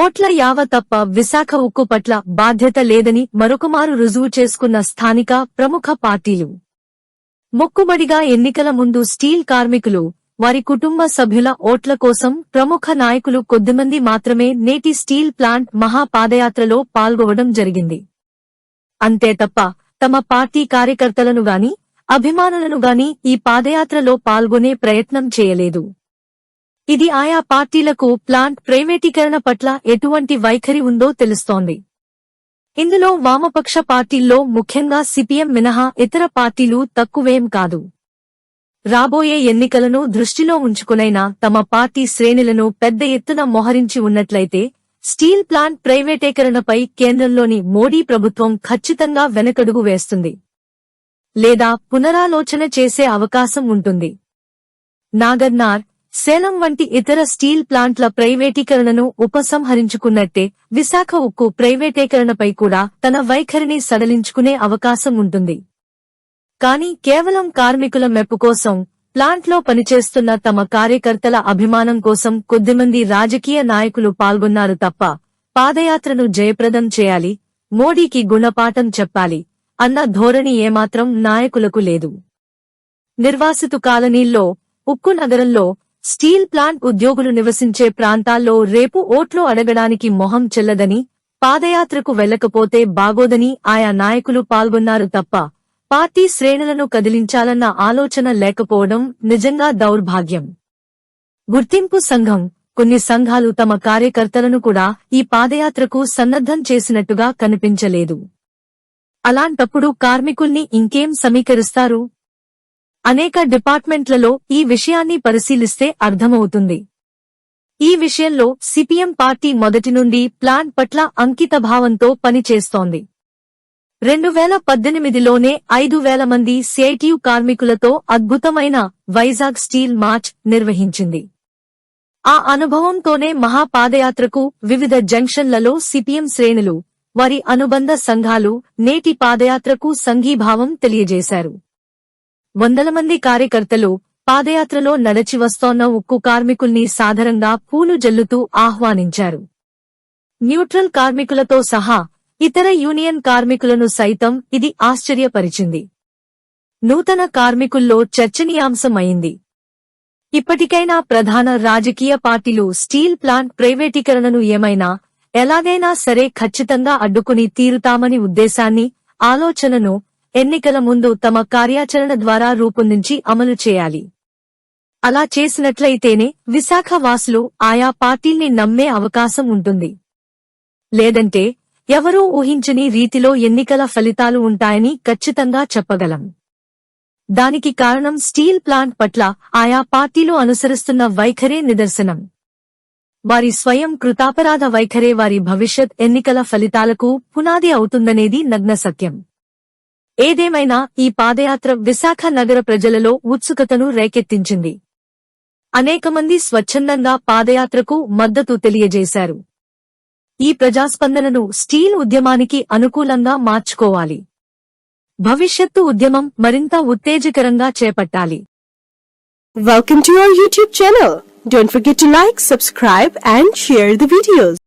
ఓట్ల యావ తప్ప విశాఖ ఉక్కు పట్ల బాధ్యత లేదని మరొకమారు రుజువు చేసుకున్న స్థానిక ప్రముఖ పార్టీలు. మొక్కుబడిగా ఎన్నికల ముందు స్టీల్ కార్మికులు వారి కుటుంబ సభ్యుల ఓట్ల కోసం ప్రముఖ నాయకులు కొద్దిమంది మాత్రమే నేటి స్టీల్ ప్లాంట్ మహాపాదయాత్రలో పాల్గొవడం జరిగింది. అంతే తప్ప తమ పార్టీ కార్యకర్తలను గాని అభిమానులను గాని ఈ పాదయాత్రలో పాల్గొనే ప్రయత్నం చేయలేదు. ఇది ఆయా పార్టీలకు ప్లాంట్ ప్రైవేటీకరణ పట్ల ఎటువంటి వైఖరి ఉందో తెలుస్తోంది. ఇందులో వామపక్ష పార్టీల్లో ముఖ్యంగా సిపిఎం మినహా ఇతర పార్టీలు తక్కువేం కాదు. రాబోయే ఎన్నికలను దృష్టిలో ఉంచుకునైనా తమ పార్టీ శ్రేణులను పెద్ద ఎత్తున మోహరించి ఉన్నట్లయితే స్టీల్ ప్లాంట్ ప్రైవేటీకరణపై కేంద్రంలోని మోడీ ప్రభుత్వం ఖచ్చితంగా వెనకడుగు వేస్తుంది. లేదా పునరాలోచన చేసే అవకాశం ఉంటుంది. నాగర్నార్ సేలం వంటి ఇతర స్టీల్ ప్లాంట్ల ప్రైవేటీకరణను ఉపసంహరించుకున్నట్టే విశాఖ ఉక్కు ప్రైవేటీకరణపై కూడా తన వైఖరిని సడలించుకునే అవకాశం ఉంటుంది. కానీ కేవలం కార్మికుల మెప్పు కోసం ప్లాంట్లో పనిచేస్తున్న తమ కార్యకర్తల అభిమానం కోసం కొద్దిమంది రాజకీయ నాయకులు పాల్గొన్నారు తప్ప పాదయాత్రను జయప్రదం చేయాలి మోడీకి గుణపాఠం చెప్పాలి అన్న ధోరణి ఏమాత్రం నాయకులకు లేదు. నిర్వాసితు కాలనీల్లో ఉక్కు నగరంలో స్టీల్ ప్లాంట్ ఉద్యోగులు నివసించే ప్రాంతాల్లో రేపు ఓట్లు అడగడానికి మొహం చెల్లదని పాదయాత్రకు వెళ్ళకపోతే బాగోదని ఆయా నాయకులు పాల్గొన్నారు తప్ప పార్టీ శ్రేణులను కదిలించాలన్న ఆలోచన లేకపోవడం నిజంగా దౌర్భాగ్యం. గుర్తింపు సంఘం కొన్ని సంఘాలు తమ కార్యకర్తలను కూడా ఈ పాదయాత్రకు సన్నద్ధం చేసినట్టుగా కనిపించలేదు. అలాంటప్పుడు కార్మికుల్ని ఇంకేం సమీకరిస్తారు? అనేక డిపార్ట్మెంట్లలో ఈ విషయాన్ని పరిశీలిస్తే అర్థమవుతుంది. ఈ విషయంలో సిపిఎం పార్టీ మొదటి నుండి ప్లాన్ పట్ల అంకితభావంతో పనిచేస్తోంది. రెండు వేల పద్దెనిమిదిలోనే ఐదు వేల మంది సిఐటియు కార్మికులతో అద్భుతమైన వైజాగ్ స్టీల్ మార్చ్ నిర్వహించింది. ఆ అనుభవంతోనే మహాపాదయాత్రకు వివిధ జంక్షన్లలో సిపిఎం శ్రేణులు వారి అనుబంధ సంఘాలు నేటి పాదయాత్రకు సంఘీభావం తెలియజేశారు. వందల మంది కార్యకర్తలు పాదయాత్రలో నడచి వస్తోన్న ఉక్కు కార్మికుల్ని సాధారణంగా పూలు జల్లుతూ ఆహ్వానించారు. న్యూట్రల్ కార్మికులతో సహా ఇతర యూనియన్ కార్మికులను సైతం ఇది ఆశ్చర్యపరిచింది. నూతన కార్మికుల్లో చర్చనీయాంశమైంది. ఇప్పటికైనా ప్రధాన రాజకీయ పార్టీలు స్టీల్ ప్లాంట్ ప్రైవేటీకరణను ఏమైనా ఎలాగైనా సరే ఖచ్చితంగా అడ్డుకుని తీరుతామని ఉద్దేశాన్ని ఆలోచనను ఎన్నికల ముందు తమ కార్యాచరణ ద్వారా రూపొందించి అమలు చేయాలి. అలా చేసినట్లయితేనే విశాఖ వాసులు ఆయా పార్టీల్ని నమ్మే అవకాశం ఉంటుంది. లేదంటే ఎవరూ ఊహించని రీతిలో ఎన్నికల ఫలితాలు ఉంటాయని ఖచ్చితంగా చెప్పగలం. దానికి కారణం స్టీల్ ప్లాంట్ పట్ల ఆయా పార్టీలు అనుసరిస్తున్న వైఖరే నిదర్శనం. వారి స్వయం కృతాపరాధ వైఖరే వారి భవిష్యత్ ఎన్నికల ఫలితాలకు పునాది అవుతుందనేది నగ్న సత్యం. ఏదేమైనా ఈ పాదయాత్ర విశాఖ నగర ప్రజలలో ఉత్సుకతను రేకెత్తించింది. అనేక మంది స్వచ్ఛందంగా పాదయాత్రకు మద్దతు తెలియజేశారు. ఈ ప్రజాస్పందనను స్టీల్ ఉద్యమానికి అనుకూలంగా మార్చుకోవాలి. భవిష్యత్తు ఉద్యమం మరింత ఉత్తేజకరంగా చేపట్టాలి. Welcome to our YouTube channel Don't forget to like subscribe and share the videos